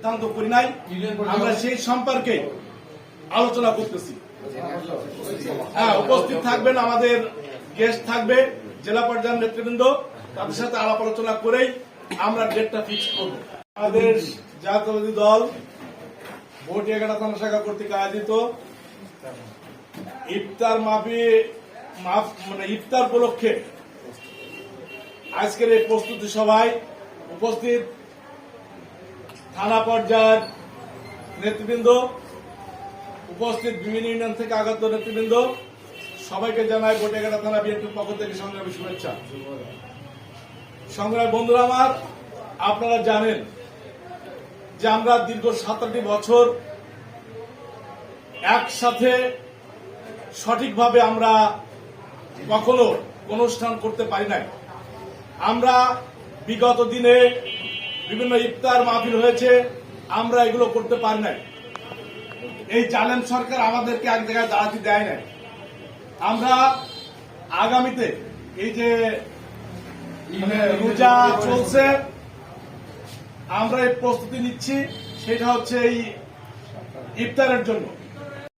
সিদ্ধান্ত করি নাই। আমরা সেই সম্পর্কে আলোচনা করতেছি। হ্যাঁ উপস্থিত থাকবেন আমাদের গেস্ট থাকবে জেলা পর্যায়ের নেতৃবৃন্দ। তাদের সাথে আলাপ আলোচনা করেই আমরা ডেটটা ফিক্স করব। আমাদের জাতীয়বাদী দল ভোট এগারো থানা শাখা কর্তৃক আয়োজিত। ইফতার মাফি, মাফ মানে ইফতার উপলক্ষে আজকের এই প্রস্তুতি সভায় উপস্থিত থানা পর্যায়ের নেতৃবৃন্দ, উপস্থিত বিভিন্ন ইউনিয়ন থেকে আগত নেতৃবৃন্দ, সবাইকে জানাই গোটেগাড়া থানা বিএনপির পক্ষ থেকে সংগ্রামী শুভেচ্ছা। সংগ্রামী বন্ধুরা আমার, আপনারা জানেন যে আমরা দীর্ঘ সাতটি বছর একসাথে সঠিকভাবে আমরা কখনো অনুষ্ঠান করতে পারি নাই। আমরা বিগত দিনে বিভিন্ন ইফতার মাহফিল হয়েছে, আমরা এগুলো করতে পারি নাই। এই জালেম সরকার আমাদেরকে এক জায়গায় দাঁড়াতে দেয় নাই। আমরা আগামীতে এই যে মানে রোজা চলছে, আমরা এই প্রস্তুতি নিচ্ছি, সেটা হচ্ছে এই ইফতারের জন্য।